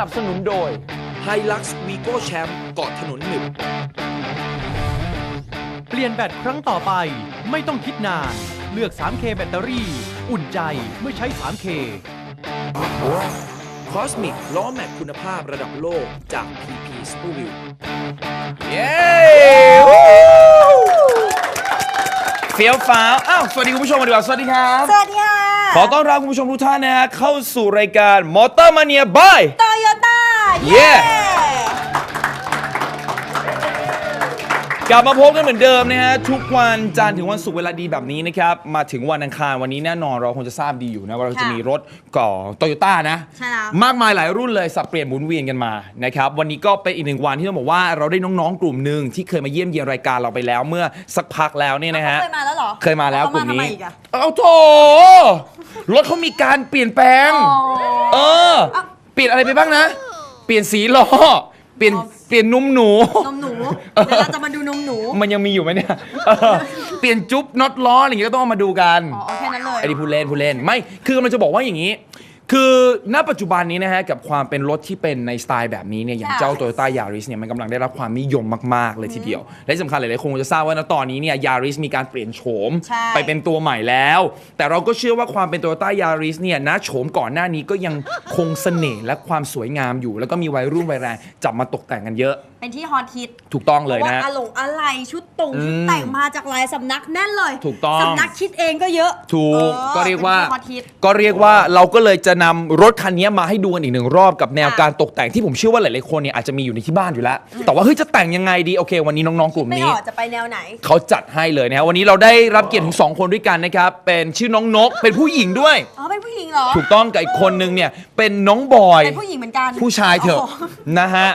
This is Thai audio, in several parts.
สนับสนุนโดย Hilux Vigo Champ เกาะถนนหนึบเปลี่ยนแบตครั้งต่อไป ไม่ต้องคิดนาน เลือก 3K แบตเตอรี่ อุ่นใจเมื่อใช้ 3K Cosmic ล้อแม็กคุณภาพระดับโลกจาก PP s p o r i l เย้เฟี้ยวฟ้าว อ้าว สวัสดีคุณผู้ชมกันดีกว่าสวัสดีครับ สวัสดีค่ะ ขอต้อนรับคุณผู้ชมทุกท่านนะฮะเข้าสู่รายการ Motor Mania by โตโยต้า เย้ กลับมาพบกันเหมือนเดิมนะฮะทุกวันจันทร์ถึงวันศุกร์เวลาดีแบบนี้นะครับมาถึงวันอังคารวันนี้แน่นอนเราคงจะทราบดีอยู่นะว่าเราจะมีรถก่อโตโยต้านะ ใช่แล้ว มากมายหลายรุ่นเลยสับเปลี่ยนหมุนเวียนกันมานะครับวันนี้ก็เป็นอีกหนึ่งวันที่ต้องบอกว่าเราได้น้องๆกลุ่มหนึ่งที่เคยมาเยี่ยมเยียนรายการเราไปแล้วเมื่อสักพักแล้วเนี่ยนะฮะเคยมาแล้วเหรอเคยมาแล้วกลุ่มนี้ เขาาทำไอีกอะเอาโถรถเขามีการเปลี่ยนแปลง อ๋อ เออ เปลี่ยนอะไรไปบ้างนะ เปลี่ยนสีล้อ เปลี่ยน เปลี่ยนนุ่มหนู นมหนูเดี๋ยวเราจะมาดูนมหนูมันยังมีอยู่ไหมเนี่ยเออเปลี่ยนจุ๊บน็อตล้ออะไรอย่างเงี้ยก็ต้องเอามาดูกัน อ๋อเอาแค่นั้นเลยไอ้นี่พูดเล่นพูดเล่นไม่ คือกำลังจะบอกว่าอย่างนี้ คือณปัจจุบันนี้นะฮะกับความเป็นรถที่เป็นในสไตล์แบบนี้เนี่ยอย่างค่ะเจ้า Toyota Yaris เนี่ยมันกำลังได้รับความนิยมมาก ๆ เลยทีเดียว และที่สำคัญหลายๆคนคงจะทราบว่าณตอนนี้เนี่ย Yaris มีการเปลี่ยนโฉมใช่ ไปเป็นตัวใหม่แล้ว แต่เราก็เชื่อว่าความเป็น Toyota Yaris เนี่ยนะโฉมก่อนหน้านี้ก็ยังคงเสน่ห์และความสวยงามอยู่ แล้วก็มีวัยรุ่นวัยแรงจับมาตกแต่งกันเยอะเป็นที่ฮอตฮิตถูกต้องเลยพราะนะว่าอะหลงอะไรชุดตรงชุดอืมแต่งมาจากหลายสำนักแน่นเลย ถูกต้องสำนักคิดเองก็เยอะ ถูกออก็เรียกว่าป็นที่ฮอตฮิตก็เรียกว่าเราก็เลยจะนำรถคันนี้มาให้ดูกันอีกหนึ่งรอบกับแนวค่ะการตกแต่งที่ผมเชื่อว่าหลายๆคนเนี่ยอาจจะมีอยู่ในที่บ้านอยู่แล้ว แต่ว่าเฮ้ยจะแต่งยังไงดีโอเค วันนี้น้องๆกลุ่มไม่นี้ออกจะไปแนวไหนเขาจัดให้เลยนะครับวันนี้เราได้รับเกียรติถึงสองคนด้วยกันนะครับเป็นชื่อน้องนกเป็นผู้หญิงด้วยอ๋อเป็นผู้หญิงเหรอถูกต้องกับอีกคนนึงเนี่ยเป็นน้องบอยเป็นผู้หญิงเหมือนกันผู้ชายเถอะโโหนะฮะ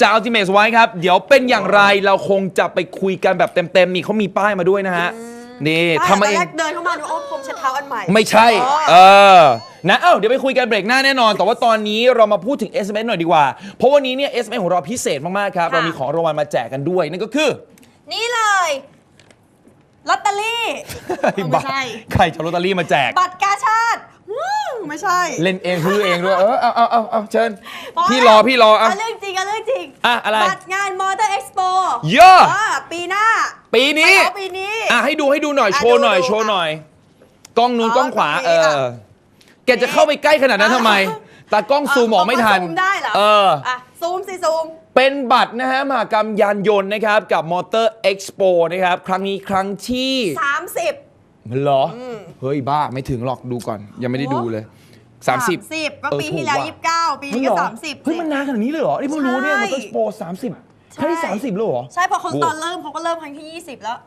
จาก Ultimate ไว้ครับ เดี๋ยวเป็นอย่างไรเราคงจะไปคุยกันแบบเต็มๆนี่เขามีป้ายมาด้วยนะฮะนี่ใช่ทำมาเอตนงแรกเดินเข้ามาดูโอ้ผมเช็ดเท้าอันใหม่ไม่ใช่ อ๋อ เออ นะ เอ้า เดี๋ยวไปคุยกันเบรกหน้าแน่นอน แต่ว่าตอนนี้เรามาพูดถึง SMS หน่อยดีกว่า เพราะวันนี้เนี่ย SMS ของเราพิเศษมาก ๆ ครับ ค่ะ เรามีของรางวัลมาแจกกันด้วย นั่นก็คือนี่เลยลอตเตอรี่เอาไม่ใช่ ใครจะเอาลอตเตอรี่มาแจก บัตรกาชาติว้าว ไม่ใช่เล่นเองซื้อเองด้วย เออเอาเอาเอาเอาเชิญพอพี่รแล้อวพี่รออะเอาเรื่องจริงเอาเรื่องจริงอะอะไร บัตรงานมอเตอร์เอ็กซ์โปเยอะปีหน้า ปีนี้ไปเอาปีนี้ อะให้ดูให้ดูหน่อยอะโชว์หน่อยดูดูโชว์หน่อย กล้องนู้นอ๋อกล้องขวาตรงนี้เอออะแกจะเข้าไปใกล้ขนาดนั้นทำไม ตากล้องซูมออกไม่ทัน ซูมได้เหรอ เอออะซูมสิซูมเป็นบัตรนะฮะมหากรรมยานยนต์นะครับ กับมอเตอร์เอ็กซ์โปนะครับ ครั้งนี้ครั้งที่ 30 เหรออเฮ้ยบ้าไม่ถึงหรอกดูก่อน ยังไม่ได้ดูเลย 30 30 ก็เออปีถูกที่แล้วว่ะ29 ปีนี้ก็ เฮ้ยเหรอ30 เฮ้ยมันนานขนาดนี้เลยเหรอนี่เพิ่งรู้เนี่ยใช่มอเตอร์สโปสามสิบครั้งที่ใช่30เลยเหรอ ใช่เพอเขาโอ้ตอนเริ่มเขาก็เริ่มครั้งที่ 20 แล้ว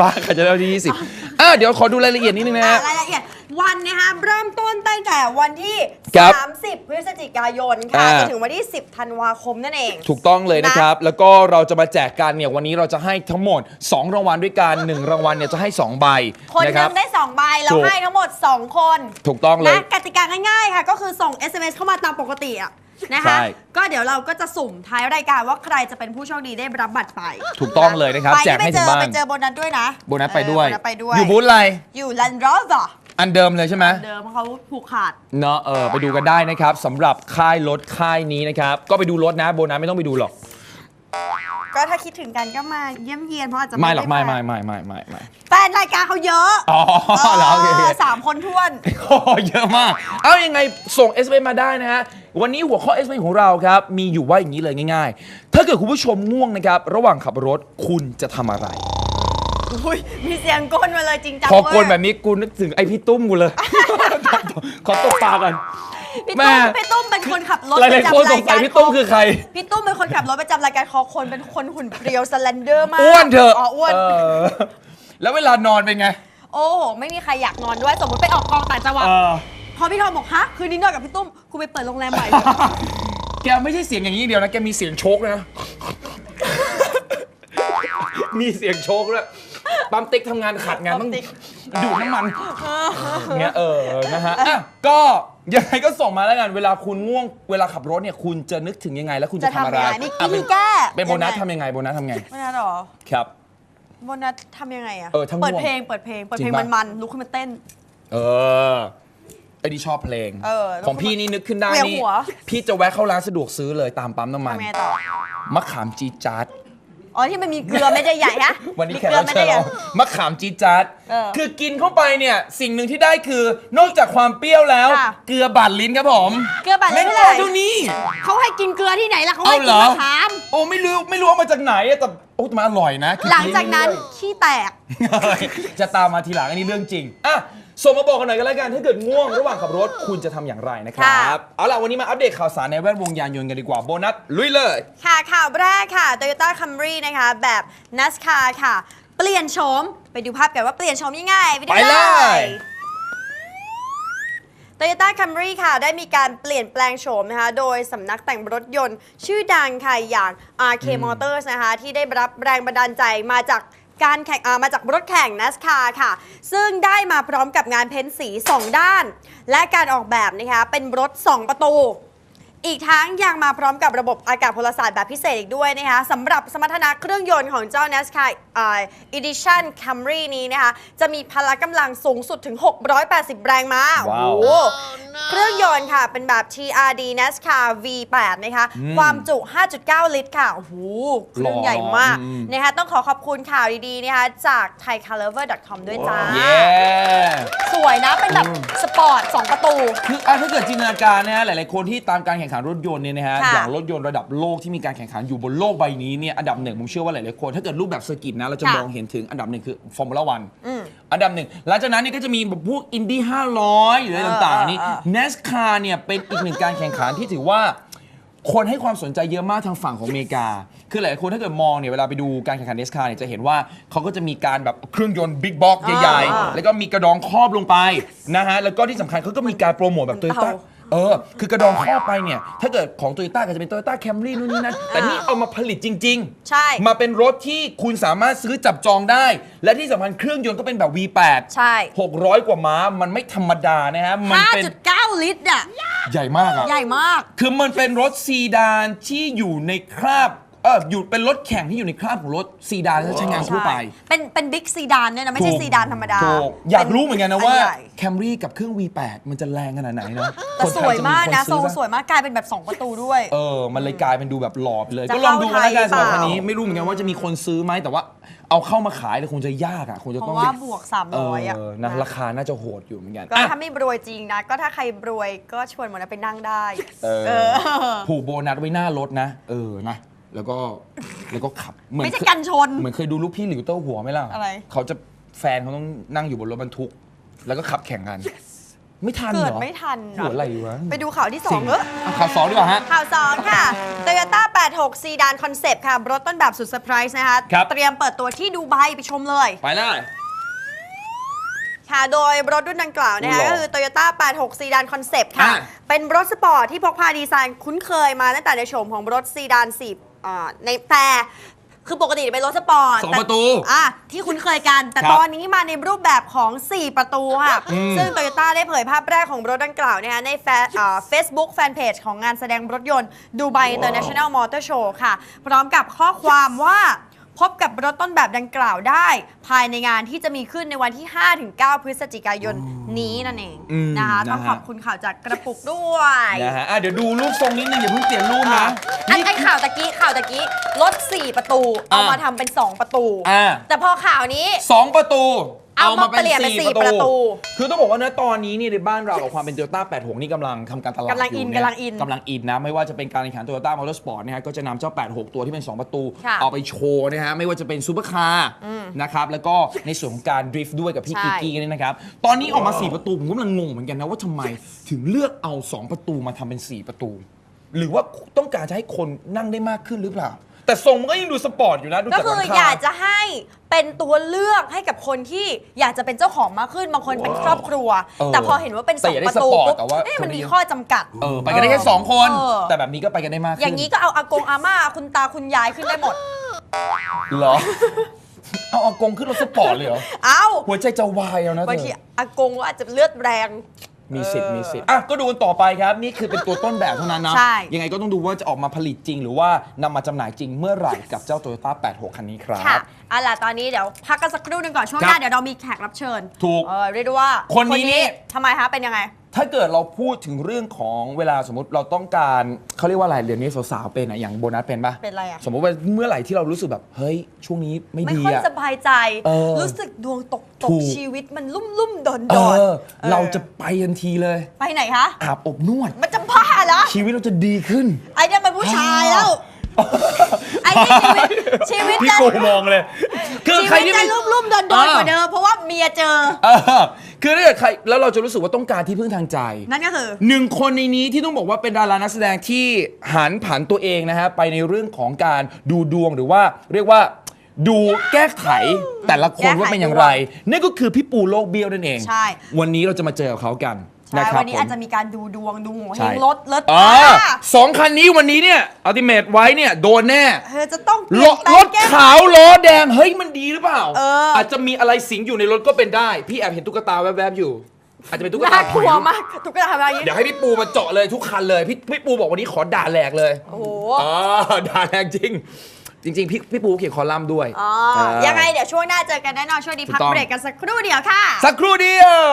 บ้าใครจะได้วันที่20อะเดี๋ยวขอดูรายละเอียดนิดนึงนะอะฮะ รายละเอียด วันนะคะเริ่มต้นตั้งแต่วันที่ ครับ30 พฤศจิกายนค่ะอ่า จนถึงวันที่ 10 ธันวาคมนั่นเอง ถูกต้องเลยนะนะครับ แล้วก็เราจะมาแจกกันเนี่ยวันนี้เราจะให้ทั้งหมด 2 รางวัลด้วยกัน 1 รางวัลเนี่ยจะให้ 2 ใบคนหนะคนึรับงได้ 2 ใบ เราถูก ให้ทั้งหมด 2 คนถูกต้องเลยนะกติกาง่ายๆ ค่ะ ก็คือส่ง SMS เข้ามาตามปกติอะนะคะ ใช่ ก็เดี๋ยวเราก็จะสุ่มท้ายรายการว่าใครจะเป็นผู้โชคดีได้รับบัตรไปถูกต้องเลยนะครับ ไปแจกให้ไปเจถึงอบ้านไปเจอโบนัสด้วยนะโบนัสไปด้วย เออโบนัสไปด้วย อยู่บูธอะไร อยู่ลันดรอฟ อันเดิมเลยใช่ไหม เดิมเขาผูกขาด เนาะเออไปดูกันได้นะครับสำหรับค่ายรถค่ายนี้นะครับ ก็ไปดูรถนะโบนัสไม่ต้องไปดูหรอก ก็ถ้าคิดถึงกันก็มาเยี่ยมเยียนเพราะอาจจะไม่หรอกไม่ด้ไม่ไม่ไม่ไม่ไม่แฟนรายการเขาเยอะอ๋อเหรอโอเคโอเค สามคนท้วน โอ้เยอะมาก เอายังไงส่ง s อ s มาได้นะฮะ วันนี้หัวข้อ s อ s ของเราครับ มีอยู่ว่าอย่างนี้เลยง่าย ๆ ถ้าเกิดคุณผู้ชมง่วงนะครับ ระหว่างขับรถคุณจะทำอะไร อุ้ยมีเสียงก้นมาเลยจริงจังพอกลเว้ยแบบนี้กูนึกถึงไอพี่ตุ้มกูเลย ขอตบปากกันพี่แม่ตุ้มพี่ตุ้มเป็นคนขับรถหลายๆคนสงสัยพี่ตุ้มคือใคร พี่ตุ้มเป็นคนขับรถประจำรายการคอคนเป็นคนหุ่นเพรียวสแลนเดอร์มาก อ้วนเถอะอ๋ออ้วนเออแล้วเวลานอนเป็นไง โอ้โหไม่มีใครอยากนอนด้วย สมมติไปออกกองต่างจังหวัดเออพอพี่ทอมบอกฮะคืนนี้นอนกับพี่ตุ้มกูไปเปิดโรงแรมใหม่แกไม่ใช่เสียงอย่างนี้เดียวนะ แกมีเสียงโชกนะ มีเสียงโชกด้วย ปั๊มติ๊กทำงานขัดงานต้องปั๊มติ๊กดูดน้ำมันเงี้ยเออนะฮะอะก็ยังไงก็ส่งมาแล้วกันเวลาคุณง่วงเวลาขับรถเนี่ยคุณจะนึกถึงยังไงแล้วคุณจะจะทำทำอะไรยังไงมีอะวิเป็ธีนแก้เป็นโบนัสยังไงทำยังไงโบนัสทำไงไม่น่าหรอครับ โบนัสทำยังไงอะเออถ้าง่วงเปิดเพลงเปิดเพลงเปิดเพลงจริงปะ มันๆลุกขึ้นมาเต้น เออไอ้นี่ชอบเพลง เออของพี่นี่นึกขึ้นได้เวียนนี่หัว พี่จะแวะเข้าร้านสะดวกซื้อเลยตามปั๊มน้ำมัน ทำไงต่อ มะขามจีดจาร์ด อ๋อที่มันมีเกลือไม่ได้ใหญ่ฮะวันนี้มีแขกเกลือรับไม่เชิได้ญใหญ่ เรามะขามจีดจาร์ดเออคือกินเข้าไปเนี่ยสิ่งหนึ่งที่ได้คือนอกจากความเปรี้ยวแล้ว ค่ะ เกลือบาดลิ้นครับผมเกลือบาดลิ้นเม็ดเท่าไหร่เท่านี้ เขาให้กินเกลือที่ไหนล่ะเขาเอาให้เหกิรนอมะขาม โอ้ไม่รู้ไม่รู้เอามาจากไหนอะแต่โอ้แต่มันอร่อยนะคือหลังจากนั้นเรื่อยๆขี้แตกจะตามมาทีหลังอันนี้เรื่องจริงอะ ส่งมาบอกกันหน่อยกันแล้วกันถ้าเกิดง่วงระหว่างขับรถคุณจะทำอย่างไรนะครับค่ะเอาล่ะวันนี้มาอัปเดตข่าวสารในแวดวงยานยนต์กันดีกว่าโบนัสลุยเลย ค่ะข่าวแรกค่ะ Toyota Camry นะคะ แบบ NASCAR ค่ะ เปลี่ยนโฉมไปดูภาพกันว่าเปลี่ยนโฉมยังไงไปดูไปเลยโตโยต้าคัมรี่ค่ะ ได้มีการเปลี่ยนแปลงโฉมนะคะ โดยสำนักแต่งรถยนต์ ชื่อดังค่ะอย่าง RK Motors นะคะ ที่ได้รับแรงบันดาลใจมาจาก การแข่งอ่ามาจากรถแข่ง NASCAR ค่ะ ซึ่งได้มาพร้อมกับงานเพ้นสี 2 ด้าน และการออกแบบนะคะเป็นรถ 2 ประตู อีกทั้งยังมาพร้อมกับระบบอากาศพลศาสตร์แบบพิเศษอีกด้วยนะคะสำหรับสมรรถนะเครื่องยนต์ของเจ้า NASCAR อ่า Edition Camry นี้นะคะจะมีพละกำลังสูงสุดถึง 680 แรงม้าว้าวโอ้โหเครื่องยนต์ค่ะเป็นแบบ TRD NASCAR V8 นะคะ อืมความจุ 5.9 ลิตรค่ะ โอ้โหเครื่องใหญ่มากอืม นะคะต้องขอขอบคุณข่าวดีๆนะคะจาก thaicarlover.com ด้วยจ้า เย้ สวยนะ เป็นแบบสปอร์ต 2 ประตู คืออะถ้าเกิดจินตนาการนะฮะหลาย ๆ คนที่ตามการแข่งขันรถยนต์เนี่ยนะฮะค่ะอย่างรถยนต์ระดับโลกที่มีการแข่งขันอยู่บนโลกใบนี้เนี่ยอันดับหนึ่งผมเชื่อว่าหลาย ๆ คน ถ้าเกิดรูปแบบเซอร์กิตนะเราจะค่ะมองเห็นถึงอันดับหนึ่งคือฟอร์มูล่าวันอืม อันดับหนึ่งหลังจากนั้นเนี่ยก็จะมีแบบพวกอินดี้500 หรืออะไรต่างๆเออนี่เออเออ NASCAR เนี่ยเป็นอีกหนึ่งการแข่งขันที่ถือว่า คนให้ความสนใจเยอะมากทางฝั่งของอเมริกา คือหลายคนถ้าเกิดมองเนี่ยเวลาไปดูการแข่งขัน NASCAR เนี่ยจะเห็นว่าเขาก็จะมีการแบบเครื่องยนต์บิ๊กบ็อกใหญ่อ่าๆแล้วก็มีกระดองครอบลงไปนะฮะ แล้วก็ที่สำคัญเขาก็มีการโปรโมทแบบโตโยต้าเตา เออ คือกระดองครอบไปเนี่ย ถ้าเกิดของโตโยต้าก็จะเป็นโตโยต้าแคมรี่นู่นนี่นั่นแต่นี่เอามาผลิตจริง ๆ ใช่ มาเป็นรถที่คุณสามารถซื้อจับจองได้ และที่สำคัญเครื่องยนต์ก็เป็นแบบ V8 ใช่ 600 กว่าม้ามันไม่ธรรมดานะฮะมันเป็น5.9 ลิตรอะ ใหญ่มากอะใหญ่มาก คือมันเป็นรถซีดานที่อยู่ในคราบ เอออยู่เป็นรถแข่งที่อยู่ในคราบของรถซีดานที่ใช้งานทั่วไป เป็นเป็นบิ๊กซีดานเนี่ยนะไม่ใช่ถูกซีดานธรรมดา ถูกอยากรู้เหมือนกันนะว่าอัใหญ่ แคมรี่กับเครื่อง V8 มันจะแรงขนาดไหนนะแต่คนสไทวยจะมากนะคทรงซื้อปสวยมากกลายเป็นแบบ 2 ประตูด้วย เออ มันเลยกลายเป็นดูแบบหล่อไปเลย จะก็ลองดูกันแล้วกันเข้าไทยสำหรับคันนี้เปล่าไม่รู้เหมือนกันว่าจะมีคนซื้อไหมแต่ว่า เอาเข้ามาขายเลยคงจะยากอะคงจะเพต้องราะว่าไปบวก เอ300อะอนะราคาน่าจะโหดอยู่เหมือนกันก็อะ ถ้าไม่รวยจริงนะ ก็ถ้าใครรวยก็ชวนหมดนะไปนั่งได้ เออเออผูกโบนัสไว้หน้ารถนะ เออนะ แล้วก็แล้วก็ขับเหมือนไม่ใช่เคยกันชน เหมือนเคยดูลูกพี่หลิวเต้าหัวไหมล่ะอะไร เขาจะแฟนเขาต้องนั่งอยู่บนรถบรรทุก แล้วก็ขับแข่งกัน ไม่ทันเกิเหดรอไม่ทันหัวอะไรวะไปดูข่าวที่จริง2เอออะข่าวสองดีกว่าฮะ ข่าว2ค่ะ Toyota 86 ซีดานคอนเซปต์ค่ะ รถต้นแบบสุดเซอร์ไพรส์นะคะ ครับ เตรียมเปิดตัวที่ดูไบไปชมเลย ไปเลย ค่ะ โดยรถรุ่นดังกล่าวนะคะหล่อก็คือ Toyota 86 ซีดานคอนเซปต์ค่ะ อะเป็นรถสปอร์ตที่พกพาดีไซน์คุ้นเคยมาตั้งแต่ในโฉมของรถซีดาน4 อ่าในแต่คือปกติเป็นรถสปอร์ตสองแต่ประตูอะที่คุ้นเคยกัน แต่ครับตอนนี้มาในรูปแบบของ 4 ประตูค่ะ อืม ซึ่ง Toyota ได้เผยภาพแรกของรถดังกล่าวนะคะในเฟซบุ๊กแฟนเพจของงานแสดงรถยนต์ดูไบ International Motor Show ค่ะ พร้อมกับข้อความว่า พบกับรถต้นแบบดังกล่าวได้ ภายในงานที่จะมีขึ้นในวันที่ 5-9 พฤศจิกายนนี้นั่นเองอืมนะคะนะฮะ ต้องขอบคุณข่าวจากกระปุกด้วย นะฮะอะเดี๋ยวดูรูปทรงนิดนึงอย่าเพิ่งเปลี่ยนรูปอะนะอันนี่ ไอข่าวตะกี้ข่าวตะกี้รถ 4 ประตู เอาอะมาทำเป็น 2 ประตู อะแต่พอข่าวนี้ สองประตู เอามาเปลี่ยนเป็นสี่ประตู คือต้องบอกว่าณตอนนี้เนี่ยในบ้านเรากับความเป็น Toyota 86นี่กำลังทำการตลาดกำลังอินยู่เยกำลังอินกำลังอินนะ ไม่ว่าจะเป็นการแข่งขัน Toyota Motorsport นะฮะก็จะนำเจ้า 86 ตัวที่เป็น 2 ประตู ค่ะเอาไปโชว์นะฮะ ไม่ว่าจะเป็นซูเปอร์คาร์นะครับ แล้วก็ในส่วนของการดริฟต์ด้วยกับพี่ใช่ กิกกี้นี่นะครับ ตอนนี้ออกมา 4 ประตูผมกำลังงงเหมือนกันนะว่าทำไมถึงเลือกเอา 2 ประตูมาทำเป็น 4 ประตู หรือว่าต้องการจะให้คนนั่งได้มากขึ้นหรือเปล่า แต่ทรงมันก็ยังดูสปอร์ตอยู่นะดูก็จากคืหอลังคา อยากจะให้เป็นตัวเลือกให้กับคนที่อยากจะเป็นเจ้าของมากขึ้นบางคนเป็นครอบครัว เออแต่พอเห็นว่าเป็นสแต่องอยากได้ประตูสปอร์ตปุ๊บแต่ว่าเอ๊ะมันคนเดีมียวข้อจำกัด เออไปกันได้แค่สองคน เออ แต่แบบนี้ก็ไปกันได้มากขึ้นอย่างนี้ก็เอาอากงอาม่าคุณตาคุณยายขึ้นได้หมด เหรอ เอาอากงขึ้นรถสปอร์ตเลยเหรอ เอ้าหัวใจจะวายเอานะเธบางทีออากงก็อาจจะเลือดแรง มีสิทธิ์เออมีสิทธิ์อะก็ดูกันต่อไปครับ นี่คือเป็นตัวต้นแบบเท่านั้นนะ ใช่ ยังไงก็ต้องดูว่าจะออกมาผลิตจริง หรือว่านำมาจำหน่ายจริงเมื่อไหร่กับเจ้า Toyota 86 คันนี้ครัค่ะบ เอาล่ะตอนนี้เดี๋ยวพักกันสักครู่หนึงก่อนช่วงคหรับน้าเดี๋ยวเรามีแขกรับเชิญถูกเออเรียกได้ว่าคนนี้นี่ ทำไมคะเป็นยังไง ถ้าเกิดเราพูดถึงเรื่องของเวลาสมมติเราต้องการเขาเรียกว่าอะไรเดี๋ยวนี้สาวๆเป็นอะอย่างโบนัสเป็นปะเป็นอะไรอะ สมมติว่าเมื่อไหร่ที่เรารู้สึกแบบเฮ้ยช่วงนี้ไม่ไม่ดีค่อยอะ สบายใจ เออรู้สึกดวงตกตถูก กชีวิตมันลุ่มลุ่มๆดอนเอดอนอเราจะไปทันทีเลย ไปไหนคะ อาบอบนวด มันจะบ้าเหรอชีวิตเราจะดีขึ้น ไอ้เนี่ยเป็นผู้ชายแล้ว ไอ้นี่ชีวิตชีวิตพี่จะโกมองเลย คือชีใครวิตที่จะไม่ ลุ่มลุ่มๆดอนดอนกว่าเดิมเพราะว่าเมียเจอ เออคือถ้าเกิดใครแล้วเราจะรู้สึกว่าต้องการที่พึ่งทางใจ นั่นก็คือ หนึ่งคนในนี้ที่ต้องบอกว่าเป็นดารานักแสดงที่หันผันตัวเองนะฮะ ไปในเรื่องของการดูดวงหรือว่าเรียกว่าดูแก้ไขแต่ละคนว่าเป็นอย่างไร นั่นก็คือพี่ปูโลกเบี้ยวนั่นเอง ใช่ วันนี้เราจะมาเจอกับเขากัน ใช่นะครับวันนี้ผมอาจจะมีการดูดวงดูโงเฮใช่งรถรถอ่าค่ะสองคันนี้วันนี้เนี่ยอัลติเมทไว้เนี่ยโดนแน่เธอจะต้องเปรลี่ยนถแปลรงถแก้ขาวล้อแดงเฮ้ยมันดีหรือเปล่าเอออจจะมีอะไรสิงอยู่ในรถก็เป็นได้ พี่แอบเห็นตุ๊กตาแวบๆอยู่ อาจจะเป็นตุ๊กตาน่ากลัวผีมากทุกคนทำอะไรอย่างเดี๋ยวนี้ให้พี่ปูมาเจาะเลยทุกคันเลยพี่พี่ปูบอกวันนี้ขอด่าแหลกเลย โอ้โหอ๋อด่าแหลกจริง จริง ๆ พี่พี่ปูเขียนคอลัมน์ด้วยอ๋อเออยังไงเดี๋ยวช่วงหน้าเจอกันแน่นอนช่วงนี้พักถูกต้องเบรกกันสักครู่เดียวค่ะ สักครู่เดียว